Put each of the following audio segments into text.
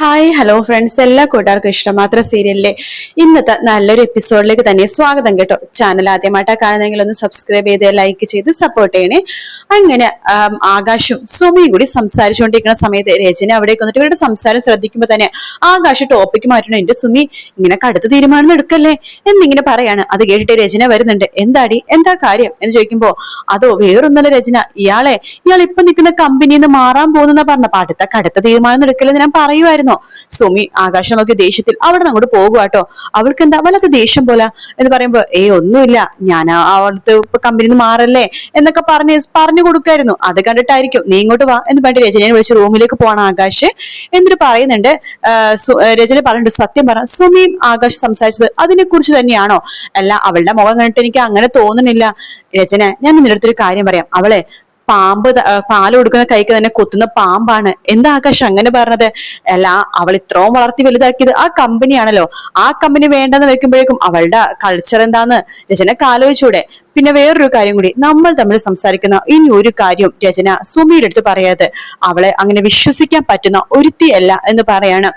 Hi hello friends എല്ലാ കൂട്ടുകാർക്കും ഇഷ്ടമാത്ര സീരിയലിലെ ഇന്നത്തെ നല്ലൊരു എപ്പിസോഡിലേക്ക് തന്നെ സ്വാഗതം കേട്ടോ. ചാനൽ ആദ്യമായിട്ടാണ് കാണുന്നെങ്കിൽ ഒന്ന് സബ്സ്ക്രൈബ് ചെയ്ത് ലൈക്ക് ചെയ്ത് സപ്പോർട്ട് ചെയ്യണേ. അങ്ങനെ ആകാശും സുമിയും കൂടി സംസാരിച്ചുകൊണ്ടിരിക്കുന്ന സമയത്ത് രചന അവിടേക്ക് വന്നിട്ട് ഇവരുടെ സംസാരം ശ്രദ്ധിക്കുമ്പോൾ തന്നെ ആകാശ് ടോപ്പിക്ക് മാറ്റണം എന്റെ സുമി ഇങ്ങനെ കടുത്ത തീരുമാനം എടുക്കല്ലേ? എന്നിങ്ങനെ പറയാണ്. അത് കേട്ടിട്ട് രചന വരുന്നുണ്ട്. എന്താടി? എന്താ കാര്യം? എന്ന് ചോദിക്കുമ്പോ അതോ വേറൊന്നല്ല രചന ഇയാളെ ഇയാൾ ഇപ്പൊ നിൽക്കുന്ന കമ്പനിയിൽ നിന്ന് മാറാൻ പോകുന്ന പറഞ്ഞ അടുത്ത കടുത്ത തീരുമാനം എടുക്കലെന്ന് ഞാൻ പറയുമായിരുന്നോ. സുമി ആകാശം നോക്കി ദേഷ്യത്തിൽ അവിടെ അങ്ങോട്ട് പോകുവാട്ടോ അവൾക്ക് എന്താ വല്ലാത്ത ദേഷ്യം പോലെ? എന്ന് പറയുമ്പോ ഏ ഒന്നുമില്ല. ഞാൻ അവിടുത്തെ കമ്പനിയിൽ നിന്ന് മാറല്ലേ? എന്നൊക്കെ പറഞ്ഞ് പറഞ്ഞു കൊടുക്കായിരുന്നു. അത് കണ്ടിട്ടായിരിക്കും. നീ ഇങ്ങോട്ട് വാ എന്ന് പറഞ്ഞിട്ട് രചനയെ വിളിച്ച് റൂമിലേക്ക് പോകണം ആകാശ്. എന്നിട്ട് പറയുന്നുണ്ട് രചന പറയുന്നുണ്ട് സത്യം പറ സുമിയും ആകാശ് സംസാരിച്ചത് അതിനെ കുറിച്ച് തന്നെയാണോ? അല്ല അവളുടെ മുഖം കണ്ടിട്ട് എനിക്ക് അങ്ങനെ തോന്നുന്നില്ല. രചന ഞാൻ നിന്റെ അടുത്തൊരു കാര്യം പറയാം. അവളെ പാമ്പ് പാൽ കൊടുക്കുന്ന കൈക്ക് തന്നെ കൊത്തുന്ന പാമ്പാണ്. എന്താ ആകാശ് അങ്ങനെ പറഞ്ഞത്? അല്ല അവൾ ഇത്രയും വളർത്തി വലുതാക്കിയത് ആ കമ്പനിയാണല്ലോ ആ കമ്പനി വേണ്ടെന്ന് വെക്കുമ്പോഴേക്കും അവളുടെ കൾച്ചർ എന്താന്ന് രചന ആലോചിച്ചൂടെ. പിന്നെ വേറൊരു കാര്യം കൂടി. നമ്മൾ തമ്മിൽ സംസാരിക്കുന്ന ഇനി ഒരു കാര്യം രചന സുമിയുടെ അടുത്ത് പറയാതെ അവളെ അങ്ങനെ വിശ്വസിക്കാൻ പറ്റുന്ന ഒരുത്തിയല്ല എന്ന് പറയാണ്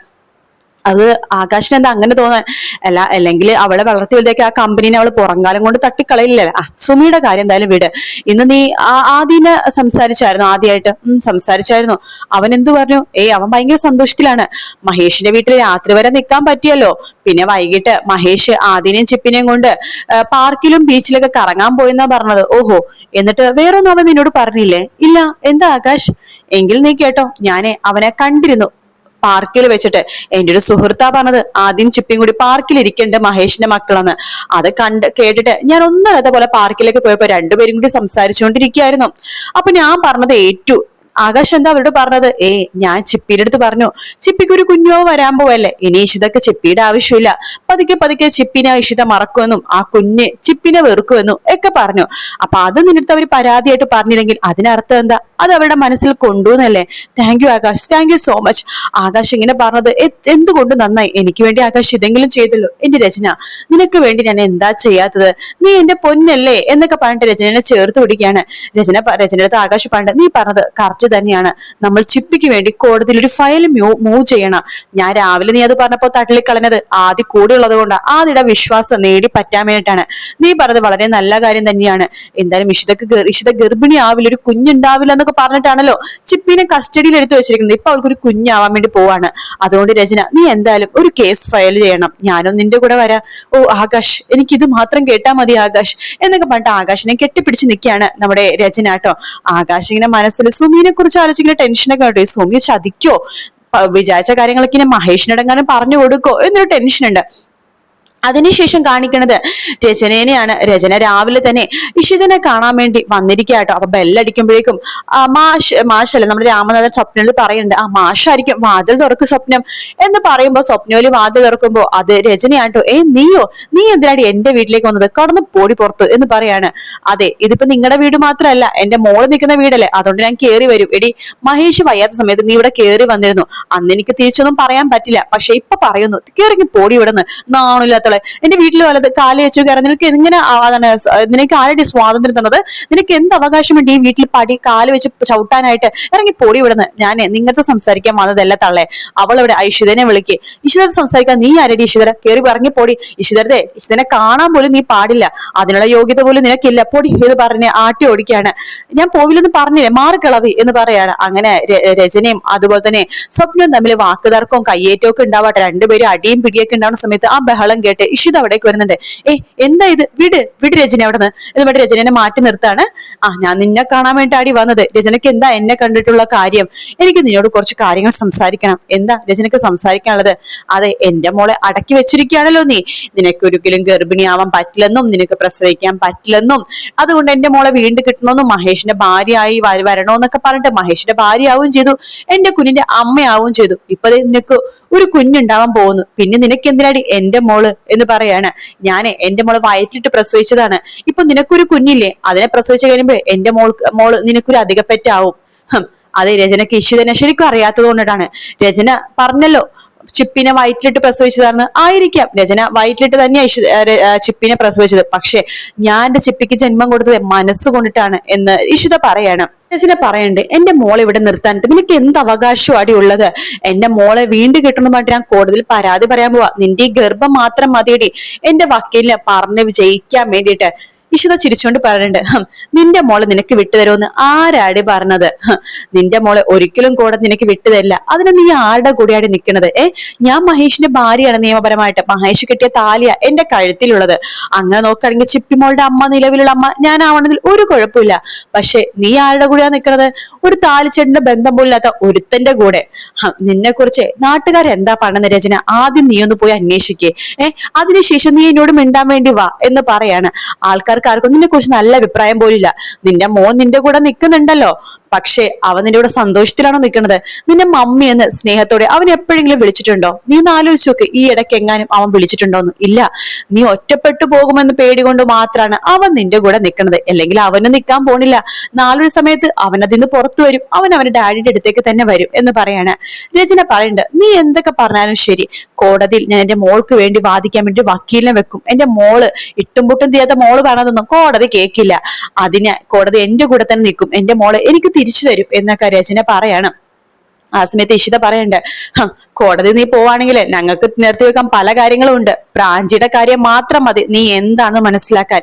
അത് ആകാശിന് എന്താ അങ്ങനെ തോന്നാൻ? അല്ല അല്ലെങ്കിൽ അവളെ വളർത്തി വലുതാക്കി ആ കമ്പനീനെ അവൾ പുറങ്കാലം കൊണ്ട് തട്ടിക്കളയില്ല ആ സുമിയുടെ കാര്യം എന്തായാലും വിട്. ഇന്ന് നീ ആ- ആദിനെ സംസാരിച്ചായിരുന്നു ആദ്യമായിട്ട് സംസാരിച്ചായിരുന്നു. അവൻ എന്തു പറഞ്ഞു? ഏയ് അവൻ ഭയങ്കര സന്തോഷത്തിലാണ്. മഹേഷിന്റെ വീട്ടിൽ രാത്രി വരെ നിൽക്കാൻ പറ്റിയല്ലോ. പിന്നെ വൈകിട്ട് മഹേഷ് ആദിനെയും ചിപ്പിനെയും കൊണ്ട് പാർക്കിലും ബീച്ചിലൊക്കെ കറങ്ങാൻ പോയെന്നാ പറഞ്ഞത്. ഓഹോ എന്നിട്ട് വേറൊന്നും അവൻ നിന്നോട് പറഞ്ഞില്ലേ? ഇല്ല എന്താ ആകാശ്? എങ്കിൽ നീ കേട്ടോ ഞാനേ അവനെ കണ്ടിരുന്നു. പാർക്കിൽ വെച്ചിട്ട്. എന്റെ ഒരു സുഹൃത്താ പറഞ്ഞത് ആദ്യം ചിപ്പിയും കൂടി പാർക്കിൽ ഇരിക്കേണ്ട മഹേഷിന്റെ മക്കളാണ് അത് കണ്ട് കേട്ടിട്ട് ഞാൻ ഒന്നും അതേപോലെ പാർക്കിലേക്ക് പോയപ്പോ രണ്ടുപേരും കൂടി സംസാരിച്ചുകൊണ്ടിരിക്കുകയായിരുന്നു. അപ്പൊ ഞാൻ പറഞ്ഞത് ഏറ്റു ആകാശ് എന്താ അവരോട് പറഞ്ഞത്? ഏ ഞാൻ ചിപ്പിയുടെ അടുത്ത് പറഞ്ഞു ചിപ്പിക്ക് ഒരു കുഞ്ഞോ വരാൻ പോവല്ലേ? ഇനി ഇഷിതക്ക് ചിപ്പിയുടെ ആവശ്യമില്ല. പതുക്കെ പതുക്കെ ചിപ്പിനെ ഇഷിത മറക്കുമെന്നും ആ കുഞ്ഞ് ചിപ്പിനെ വെറുക്കുമെന്നും ഒക്കെ പറഞ്ഞു. അപ്പൊ അത് നിന്നിട്ട് അവർ പരാതിയായിട്ട് പറഞ്ഞില്ലെങ്കിൽ അതിനർത്ഥം എന്താ? അത് അവരുടെ മനസ്സിൽ കൊണ്ടുവന്നല്ലേ? Thank you Akash. Thank you so much Akash ഇങ്ങനെ പറഞ്ഞത് എന്തുകൊണ്ട് നന്നായി? എനിക്ക് വേണ്ടി ആകാശ് ഇതെങ്കിലും ചെയ്തല്ലോ എന്റെ രചന നിനക്ക് വേണ്ടി ഞാൻ എന്താ ചെയ്യാത്തത്? നീ എന്റെ പൊന്നല്ലേ? എന്നൊക്കെ പറഞ്ഞിട്ട് രചനനെ ചേർത്ത് പിടിക്കുകയാണ്. രചന രചനയുടെ ആകാശ് പറഞ്ഞത് നീ പറഞ്ഞത് കറക്റ്റ് തന്നെയാണ്. നമ്മൾ ചിപ്പിക്ക് വേണ്ടി കോടതിയിൽ ഒരു ഫയൽ മൂവ് ചെയ്യണം. ഞാൻ രാവിലെ നീ അത് പറഞ്ഞപ്പോ തള്ളിക്കളഞ്ഞത് ആദ്യ കൂടെ ഉള്ളത് കൊണ്ട്. ആദ്യയുടെ വിശ്വാസം നേടി പറ്റാൻ വേണ്ടിയിട്ടാണ്. നീ പറഞ്ഞത് വളരെ നല്ല കാര്യം തന്നെയാണ്. എന്തായാലും ഇഷിതക്ക് ഇഷിത ഗർഭിണി ആവില്ല ഒരു കുഞ്ഞുണ്ടാവില്ല എന്നൊക്കെ പറഞ്ഞിട്ടാണല്ലോ ചിപ്പിനെ കസ്റ്റഡിയിൽ എടുത്തു വെച്ചിരിക്കുന്നത്. ഇപ്പൊ അവൾക്ക് ഒരു കുഞ്ഞാവാൻ വേണ്ടി പോവാണ്. അതുകൊണ്ട് രചന നീ എന്തായാലും ഒരു കേസ് ഫയൽ ചെയ്യണം. ഞാനും നിന്റെ കൂടെ വരാം. ഓ ആകാശ് എനിക്ക് ഇത് മാത്രം കേട്ടാൽ മതി ആകാശ്. എന്നൊക്കെ പറഞ്ഞിട്ട് ആകാശിനെ കെട്ടിപ്പിടിച്ച് നിൽക്കുകയാണ് നമ്മുടെ രചന കേട്ടോ. ആകാശ് ഇങ്ങനെ മനസ്സിൽ സുമിനെ കുറിച്ച് ആലോചിക്കുന്ന ടെൻഷനൊക്കെ കേട്ടോ ഈ സുമി ചതിക്കോ? വിചാരിച്ച കാര്യങ്ങളൊക്കെ ഇങ്ങനെ മഹേഷിനടങ്ങാനും പറഞ്ഞു കൊടുക്കോ? എന്നൊരു ടെൻഷൻ ഉണ്ട്. അതിനുശേഷം കാണിക്കുന്നത് രചനേനെയാണ്. രചന രാവിലെ തന്നെ ഇഷിതനെ കാണാൻ വേണ്ടി വന്നിരിക്കുക കേട്ടോ അപ്പൊ ബെല്ലടിക്കുമ്പോഴേക്കും മാഷ് മാഷല്ല നമ്മുടെ രാമനാഥൻ സ്വപ്നയിൽ പറയുന്നുണ്ട്. ആ മാഷായിരിക്കും വാതിൽ തുറക്ക് സ്വപ്നം. എന്ന് പറയുമ്പോ സ്വപ്നോലി വാതിൽ തുറക്കുമ്പോ അത് രചനയാട്ടോ ഏ നീയോ? നീ എന്തിനാടി എന്റെ വീട്ടിലേക്ക് വന്നത്? കടന്ന് പോടി പുറത്ത്. എന്ന് പറയാണ്. അതെ ഇതിപ്പോ നിങ്ങളുടെ വീട് മാത്രമല്ല എന്റെ മോൾ നിൽക്കുന്ന വീടല്ലേ? അതുകൊണ്ട് ഞാൻ കയറി വരും. എടി മഹേഷ് വയ്യാത്ത സമയത്ത് നീ ഇവിടെ കയറി വന്നിരുന്നു. അന്ന് എനിക്ക് തിരിച്ചൊന്നും പറയാൻ പറ്റില്ല. പക്ഷെ ഇപ്പൊ പറയുന്നു കയറി പോടി ഇവിടുന്ന്. നാണില്ലാത്തവളെ എന്റെ വീട്ടിൽ വല്ലത് കാൽ വെച്ചു കയറാൻ നിനക്ക് എങ്ങനെ നിനക്ക് ആരുടെ സ്വാതന്ത്ര്യം തന്നത്? നിനക്ക് എന്ത് അവകാശമുണ്ട് ഈ വീട്ടിൽ പടി കാൽ വെച്ച് ചവിട്ടാനായിട്ട്? ഇറങ്ങി പൊടി ഇവിടുന്ന്. ഞാൻ നിങ്ങത്തെ സംസാരിക്കാൻ വന്നതല്ല തള്ളേ. അവൾ ഇവിടെ ഐശ്വര്യനെ വിളിക്ക്. ഈശ്വര സംസാരിക്കാൻ നീ ആരടി ഇഷിതര കയറി ഇറങ്ങി പോടി. ഇഷിതരതെ ഇഷിതനെ കാണാൻ പോലും നീ പാടില്ല. അതിനുള്ള യോഗ്യത പോലും നിനക്കില്ല. പൊടി എന്ന് പറഞ്ഞ് ആട്ടി ഓടിക്കുകയാണ്. ഞാൻ പോവില്ലെന്ന് പറഞ്ഞില്ലേ? മാറിക്കളവി എന്ന് പറയാണ്. അങ്ങനെ രചനയും അതുപോലെ തന്നെ സ്വപ്നവും തമ്മിൽ വാക്കുതർക്കവും കയ്യേറ്റവും ഒക്കെ ഉണ്ടാവട്ടെ. രണ്ടുപേരും അടിയും പിടിയൊക്കെ ഉണ്ടാവുന്ന സമയത്ത് ആ ബഹളം കേട്ട് ഇഷിത അവിടേക്ക് വരുന്നുണ്ട്. ഏ എന്താ ഇത്? വിട് വിട് രചന അവിടെ നിന്ന് എന്ന് പറഞ്ഞിട്ട് മാറ്റി നിർത്താണ്. ആ ഞാൻ നിന്നെ കാണാൻ വേണ്ടി ആടി വന്നത്. രചനയ്ക്ക് എന്താ എന്നെ കണ്ടിട്ടുള്ള കാര്യം? എനിക്ക് നിന്നോട് കുറച്ച് കാര്യങ്ങൾ സംസാരിക്കണം. എന്താ രചനയ്ക്ക് സംസാരിക്കാനുള്ളത്? അതെ എന്റെ മോളെ അടക്കി വെച്ചിരിക്കുകയാണല്ലോ നീ. നിനക്ക് ഒരിക്കലും ഗർഭിണിയാവാൻ പറ്റില്ലെന്നും നിനക്ക് പ്രസവിക്കാൻ പറ്റില്ലെന്നും അതുകൊണ്ട് എന്റെ മോളെ വീണ്ടും കിട്ടണമെന്നും മഹേഷിന്റെ ഭാര്യയായി വരണോന്നൊക്കെ പറഞ്ഞിട്ട് മഹേഷിന്റെ ഭാര്യയാവും ചെയ്തു. എന്റെ കുഞ്ഞിന്റെ അമ്മയാവും ചെയ്തു. ഇപ്പൊ നിനക്ക് ഒരു കുഞ്ഞുണ്ടാവാൻ പോകുന്നു. പിന്നെ നിനക്ക് എന്തിനാടി എന്റെ മോൾ എന്ന് പറയാണ്. ഞാൻ എന്റെ മോളെ വയറ്റിട്ട് പ്രസവിച്ചതാണ്. ഇപ്പൊ നിനക്കൊരു കുഞ്ഞില്ലേ? അതിനെ പ്രസവിച്ചു കഴിയുമ്പോ എന്റെ മോൾ മോൾ നിനക്കൊരു അധികപ്പറ്റാവും. അതെ രചനക്ക് തന്നെ ശരിക്കും അറിയാത്തത് കൊണ്ടിട്ടാണ്. രചന പറഞ്ഞല്ലോ ചിപ്പിനെ വയറ്റിലിട്ട് പ്രസവിച്ചതാണ് ആയിരിക്കാം. രചന വയറ്റിലിട്ട് തന്നെയാ ഇഷി- ഏ, ര- ഏ, ചിപ്പിനെ പ്രസവിച്ചത്. പക്ഷെ ഞാൻ എന്റെ ചിപ്പിക്ക് ജന്മം കൊടുത്തത് മനസ്സുകൊണ്ടിട്ടാണ് എന്ന് ഇഷിത പറയാണ്. രചന പറയണ്ട് എന്റെ മോളെ ഇവിടെ നിർത്താനിട്ട് നിനക്ക് എന്ത് അവകാശമാടി ഉള്ളത്? എന്റെ മോളെ വീണ്ടും കിട്ടണമായിട്ട് ഞാൻ കോടതിയിൽ പരാതി പറയാൻ പോവാ. നിന്റെ ഈ ഗർഭം മാത്രം മതിയടി. എന്റെ വക്കീലിനെ പറഞ്ഞ് വിജയിക്കാൻ വേണ്ടിയിട്ട്. ഇഷിത ചിരിച്ചുകൊണ്ട് പറയുന്നുണ്ട് നിന്റെ മോളെ നിനക്ക് വിട്ടുതരുമെന്ന് ആരാടി പറഞ്ഞത്? നിന്റെ മോളെ ഒരിക്കലും കൂടെ നിനക്ക് വിട്ടുതരില്ല. അതിന് നീ ആരുടെ കൂടെയാണ് നിൽക്കുന്നത്? ഏ ഞാൻ മഹേഷിന്റെ ഭാര്യയാണ് നിയമപരമായിട്ട്. മഹേഷ് കിട്ടിയ താലിയ എന്റെ കഴുത്തിലുള്ളത്. അങ്ങനെ നോക്കുകയാണെങ്കിൽ ചിപ്പിമോളുടെ അമ്മ നിലവിലുള്ള അമ്മ ആവണതിൽ ഒരു കുഴപ്പമില്ല. പക്ഷെ നീ ആരുടെ കൂടെയാ നിൽക്കുന്നത്? ഒരു താലിച്ചേട്ടന്റെ ബന്ധം പോലില്ലാത്ത ഒരുത്തന്റെ കൂടെ. നിന്നെ കുറിച്ച് നാട്ടുകാർ എന്താ പറഞ്ഞ രചന? ആദ്യം നീ ഒന്ന് പോയി അന്വേഷിക്കേ. ഏ അതിനുശേഷം നീ എന്നോട് മിണ്ടാൻ വേണ്ടി വാ എന്ന് പറയാണ്. ആൾക്കാർക്ക് ആർക്കും നിന്നെ കുറിച്ച് നല്ല അഭിപ്രായം പോലില്ല. നിന്റെ മോൻ നിന്റെ കൂടെ നിൽക്കുന്നുണ്ടല്ലോ പക്ഷേ അവൻ നിന്റെ കൂടെ സന്തോഷത്തിലാണോ നിൽക്കുന്നത്? നിന്റെ മമ്മി എന്ന് സ്നേഹത്തോടെ അവൻ എപ്പോഴെങ്കിലും വിളിച്ചിട്ടുണ്ടോ? നീ ഒന്ന് ആലോചിച്ച് നോക്ക് ഈ ഇടയ്ക്ക് എങ്ങാനും അവൻ വിളിച്ചിട്ടുണ്ടോന്ന്. ഇല്ല നീ ഒറ്റപ്പെട്ടു പോകുമെന്ന് പേടി കൊണ്ട് മാത്രമാണ് അവൻ നിന്റെ കൂടെ നിൽക്കുന്നത്. അല്ലെങ്കിൽ അവന് നിൽക്കാൻ പോണില്ല. നാലൊരു സമയത്ത് അവൻ അതിന്ന് പുറത്തു വരും. അവൻ അവന്റെ ഡാഡിയുടെ അടുത്തേക്ക് തന്നെ വരും എന്ന് പറയാണ്. രചന പറയുന്നുണ്ട് നീ എന്തൊക്കെ പറഞ്ഞാലും ശരി. കോടതിയിൽ ഞാൻ എന്റെ മോൾക്ക് വേണ്ടി വാദിക്കാൻ വേണ്ടി വക്കീലിനെ വെക്കും. എന്റെ മോൾ ഇട്ടും പൊട്ടും തീയാത്ത മോൾ പറഞ്ഞതൊന്നും കോടതി കേൾക്കില്ല അതിന് കോടതി എന്റെ കൂടെ തന്നെ നിൽക്കും. എന്റെ മോൾ എനിക്ക് തിരിച്ചു തരും എന്നൊക്കെ രചന പറയണം. ആ സമയത്ത് ഇഷിത പറയണ്ട് "ഹം, കോടതി നീ പോവാണെങ്കിൽ ഞങ്ങൾക്ക് നിർത്തി വെക്കാൻ പല കാര്യങ്ങളും ഉണ്ട് പ്രാഞ്ചിയുടെ കാര്യം മാത്രം മതി. നീ എന്താണ് മനസ്സിലാക്കാൻ.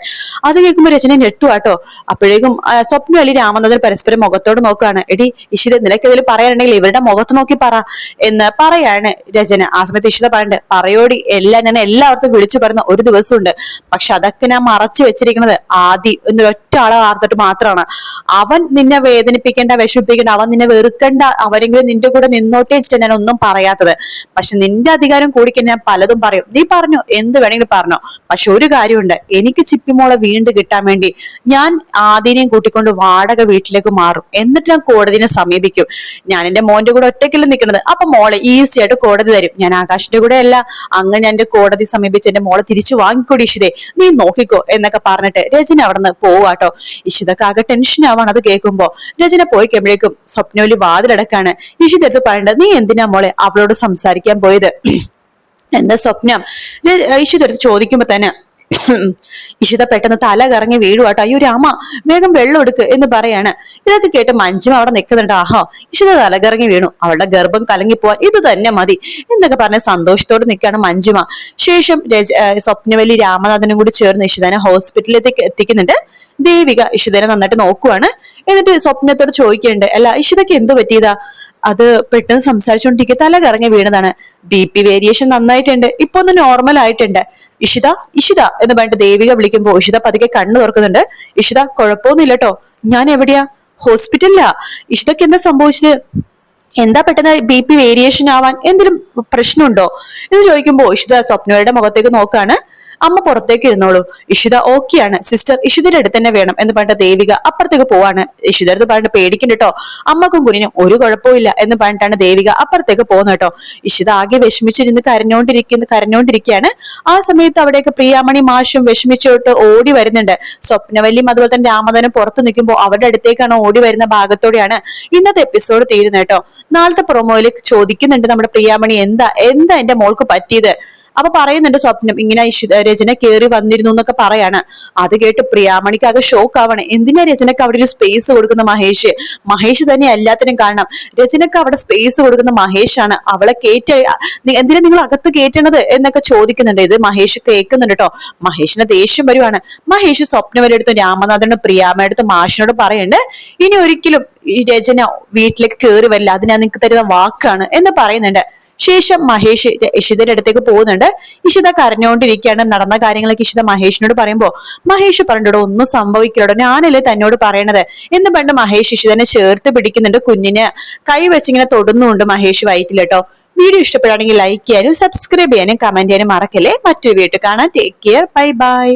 അത് കേൾക്കുമ്പോൾ രചന ഞെട്ടുവാട്ടോ അപ്പോഴേക്കും സ്വപ്നം അലി രാമനാഥൻ പരസ്പരം മുഖത്തോട് നോക്കുകയാണ്. എടി ഇഷിത നിനക്ക് ഇതിൽ പറയാനുണ്ടെങ്കിൽ ഇവരുടെ മുഖത്ത് നോക്കി പറ എന്ന് പറയാണ് രചന. ആ സമയത്ത് ഇഷിത പറയണ്ട് പറയോടി എല്ലാം ഞാൻ എല്ലാവർക്കും വിളിച്ചു പറയുന്ന ഒരു ദിവസമുണ്ട്. പക്ഷെ അതൊക്കെ ഞാൻ മറച്ചു വെച്ചിരിക്കുന്നത് ആദി എന്നൊരൊറ്റ ആളെ വാർത്തിട്ട് മാത്രമാണ്. അവൻ നിന്നെ വേദനിപ്പിക്കേണ്ട വിഷമിപ്പിക്കേണ്ട അവൻ നിന്നെ വെറുക്കേണ്ട അവരെങ്കിലും നിന്റെ കൂടെ നിന്നോട്ടേ ഞാൻ ഒന്നും പറയാത്തത് പക്ഷെ നിന്റെ അധികാരം കൂടിക്കെ ഞാൻ പലതും പറയും. നീ പറഞ്ഞു എന്ത് വേണമെങ്കിലും പറഞ്ഞോ. പക്ഷെ ഒരു കാര്യമുണ്ട്. എനിക്ക് ചിപ്പിമോളെ വീണ്ടും കിട്ടാൻ വേണ്ടി ഞാൻ ആദിനെയും കൂട്ടിക്കൊണ്ട് വാടക വീട്ടിലേക്ക് മാറും. എന്നിട്ട് ഞാൻ കോടതിനെ സമീപിക്കും. ഞാൻ എന്റെ മോന്റെ കൂടെ ഒറ്റയ്ക്കല്ല നിൽക്കുന്നത്. അപ്പൊ മോളെ ഈസി ആയിട്ട് കോടതി തരും. ഞാൻ ആകാശിന്റെ കൂടെ അല്ല. ഞാൻ എന്റെ കോടതി സമീപിച്ച് എന്റെ മോളെ തിരിച്ചു വാങ്ങിക്കൂടി ഇഷിതേ നീ നോക്കിക്കോ എന്നൊക്കെ പറഞ്ഞിട്ട് രചന നിന്ന് പോവാട്ടോ ഇഷിതൊക്കെ ആകെ ടെൻഷൻ ആവാണ് അത് കേൾക്കുമ്പോ. രചന പോയി കഴിയുമ്പോഴേക്കും സ്വപ്നോലി വാതിലടക്കാണ്. ഇഷിതെടുത്ത് പറയേണ്ടത് പറയണ്ട നീ എന്തിനാ മോളെ അവളോട് സംസാരിക്കാൻ പോയത്. എന്താ സ്വപ്നം? എടുത്ത് ചോദിക്കുമ്പോ തന്നെ ഇഷിത പെട്ടെന്ന് തല കറങ്ങി വീഴുവാട്ടോ അയ്യോ രാമ വേഗം വെള്ളം എടുക്ക് എന്ന് പറയാണ്. ഇതൊക്കെ കേട്ട് മഞ്ജും അവിടെ നിൽക്കുന്നുണ്ട്. ആഹാ ഇഷിത തല കറങ്ങി വീണു. അവളുടെ ഗർഭം കലങ്ങി പോവാൻ ഇത് തന്നെ മതി എന്നൊക്കെ പറഞ്ഞ സന്തോഷത്തോടെ നിൽക്കുകയാണ് മഞ്ജുമ. ശേഷം രജ സ്വപ്നവലി രാമനാഥനും കൂടി ചേർന്ന് ഇഷിതനെ ഹോസ്പിറ്റലിലേക്ക് എത്തിക്കുന്നുണ്ട്. ദേവിക ഇഷിതനെ നന്നായിട്ട് നോക്കുവാണ്. എന്നിട്ട് സ്വപ്നത്തോട് ചോദിക്കുന്നുണ്ട്. അല്ല ഇഷിതക്ക് എന്തു പറ്റിയതാ? അത് പെട്ടെന്ന് സംസാരിച്ചുകൊണ്ടിരിക്കുക തല കറങ്ങി വീണതാണ്. ബി പി വേരിയേഷൻ നന്നായിട്ടുണ്ട്. ഇപ്പൊ ഒന്ന് നോർമൽ ആയിട്ടുണ്ട്. ഇഷിത ഇഷിത എന്ന് പറഞ്ഞിട്ട് ദേവിക വിളിക്കുമ്പോ ഇഷിത പതുക്കെ കണ്ണു തുറക്കുന്നുണ്ട്. ഇഷിത കുഴപ്പമൊന്നുമില്ല കേട്ടോ ഞാൻ എവിടെയാ? ഹോസ്പിറ്റലിലാ. ഇഷിതക്ക് എന്താ സംഭവിച്ചത്? എന്താ പെട്ടെന്ന് ബി പി വേരിയേഷൻ ആവാൻ എന്തെങ്കിലും പ്രശ്നമുണ്ടോ? എന്ന് ചോദിക്കുമ്പോ ഇഷിത സ്വപ്നയുടെ മുഖത്തേക്ക് നോക്കാണ്. അമ്മ പുറത്തേക്ക് ഇരുന്നോളൂ. ഇഷിത ഓക്കെയാണ് സിസ്റ്റർ ഇഷിതയുടെ അടുത്ത് തന്നെ വേണം എന്ന് പറഞ്ഞിട്ട് ദേവിക അപ്പുറത്തേക്ക് പോവാണ്. ഇഷിത അടുത്ത് പറഞ്ഞിട്ട് പേടിക്കണ്ട കേട്ടോ അമ്മക്കും കുഞ്ഞിനും ഒരു കുഴപ്പമില്ല എന്ന് പറഞ്ഞിട്ടാണ് ദേവിക അപ്പുറത്തേക്ക് പോകുന്നത് കേട്ടോ ഇഷിത ആകെ വിഷമിച്ചിരുന്ന് കരഞ്ഞോണ്ടിരിക്കുന്ന കരഞ്ഞോണ്ടിരിക്കുകയാണ്. ആ സമയത്ത് അവിടെയൊക്കെ പ്രിയാമണി മാഷും വിഷമിച്ചോട്ട് ഓടി വരുന്നുണ്ട്. സ്വപ്നവല്ലിയും അതുപോലെ തന്നെ രാമധനും പുറത്തു നിൽക്കുമ്പോൾ അവരുടെ അടുത്തേക്കാണ് ഓടി വരുന്ന ഭാഗത്തോടെയാണ് ഇന്നത്തെ എപ്പിസോഡ് തീരുന്നത് കേട്ടോ നാളത്തെ പ്രൊമോയിൽ ചോദിക്കുന്നുണ്ട് നമ്മുടെ പ്രിയാമണി എന്താ? എന്താ എന്റെ മോൾക്ക് പറ്റിയത്? അപ്പൊ പറയുന്നുണ്ട് സ്വപ്നം ഇങ്ങനെ രചന കയറി വന്നിരുന്നു എന്നൊക്കെ പറയാണ്. അത് കേട്ട് പ്രിയാമണിക്ക് ആകെ ഷോക്ക് ആവണം. എന്തിനാ രചനക്ക് അവിടെ ഒരു സ്പേസ് കൊടുക്കുന്ന മഹേഷ്? മഹേഷ് തന്നെ എല്ലാത്തിനും കാരണം. രചനക്ക് അവിടെ സ്പേസ് കൊടുക്കുന്ന മഹേഷ് ആണ്. അവളെ കേറ്റ എന്തിനാ നിങ്ങൾ അകത്ത് കേറ്റണത് എന്നൊക്കെ ചോദിക്കുന്നുണ്ട്. ഇത് മഹേഷ് കേൾക്കുന്നുണ്ട് കേട്ടോ മഹേഷിന് ദേഷ്യം വരുവാണ്. മഹേഷ് സ്വപ്നവരെടുത്തും രാമനാഥനും പ്രിയാമ്മയുടെ മാഷിനോട് പറയുന്നുണ്ട് ഇനി ഒരിക്കലും ഈ രചന വീട്ടിലേക്ക് കയറി വരില്ല. അതിനാ നിങ്ങൾക്ക് തരുന്ന വാക്കാണ് എന്ന് പറയുന്നുണ്ട്. ശേഷം മഹേഷ് ഇഷിതയുടെ അടുത്തേക്ക് പോകുന്നുണ്ട്. ഇഷിത കരഞ്ഞുകൊണ്ടിരിക്കുകയാണ് നടന്ന കാര്യങ്ങളൊക്കെ ഇഷിത മഹേഷിനോട് പറയുമ്പോ മഹേഷ് പറഞ്ഞിട്ടോ ഒന്നും സംഭവിക്കില്ലടോ. ഞാനല്ലേ തന്നോട് പറയണത്? എന്ന് പണ്ട് മഹേഷ് ഇഷിതനെ ചേർത്ത് പിടിക്കുന്നുണ്ട്. കുഞ്ഞിന് കൈ വെച്ചിങ്ങനെ തൊടുന്നുണ്ട് മഹേഷ് വയറ്റിൽ കേട്ടോ വീഡിയോ ഇഷ്ടപ്പെടുകയാണെങ്കിൽ ലൈക്ക് ചെയ്യാനും സബ്സ്ക്രൈബ് ചെയ്യാനും കമന്റ് ചെയ്യാനും മറക്കല്ലേ? മറ്റൊരു വീട്ടിൽ കാണാൻ ടേക്ക് കെയർ ബൈ ബൈ